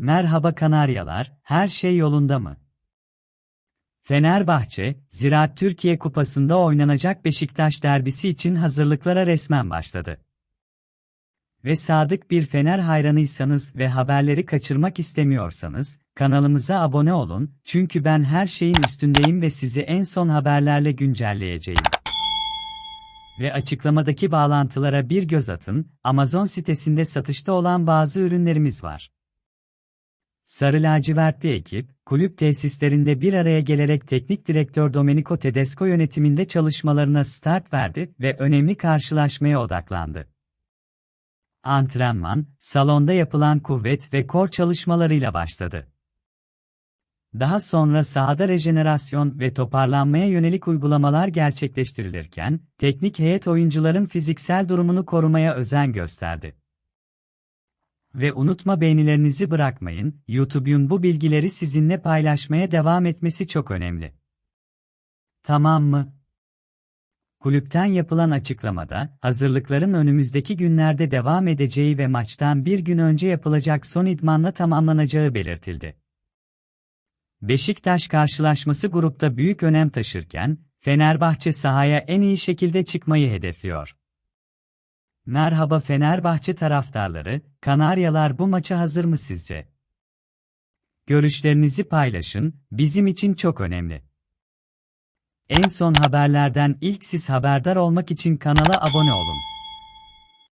Merhaba Kanaryalar, her şey yolunda mı? Fenerbahçe, Ziraat Türkiye Kupası'nda oynanacak Beşiktaş derbisi için hazırlıklara resmen başladı. Ve sadık bir Fener hayranıysanız ve haberleri kaçırmak istemiyorsanız, kanalımıza abone olun, çünkü ben her şeyin üstündeyim ve sizi en son haberlerle güncelleyeceğim. Ve açıklamadaki bağlantılara bir göz atın, Amazon sitesinde satışta olan bazı ürünlerimiz var. Sarı lacivertli ekip, kulüp tesislerinde bir araya gelerek teknik direktör Domenico Tedesco yönetiminde çalışmalarına start verdi ve önemli karşılaşmaya odaklandı. Antrenman, salonda yapılan kuvvet ve kor çalışmalarıyla başladı. Daha sonra sahada rejenerasyon ve toparlanmaya yönelik uygulamalar gerçekleştirilirken, teknik heyet oyuncuların fiziksel durumunu korumaya özen gösterdi. Ve unutma beğenilerinizi bırakmayın, YouTube'un bu bilgileri sizinle paylaşmaya devam etmesi çok önemli. Tamam mı? Kulüpten yapılan açıklamada, hazırlıkların önümüzdeki günlerde devam edeceği ve maçtan bir gün önce yapılacak son idmanla tamamlanacağı belirtildi. Beşiktaş karşılaşması grupta büyük önem taşırken, Fenerbahçe sahaya en iyi şekilde çıkmayı hedefliyor. Merhaba Fenerbahçe taraftarları, Kanaryalar bu maça hazır mı sizce? Görüşlerinizi paylaşın, bizim için çok önemli. En son haberlerden ilk siz haberdar olmak için kanala abone olun.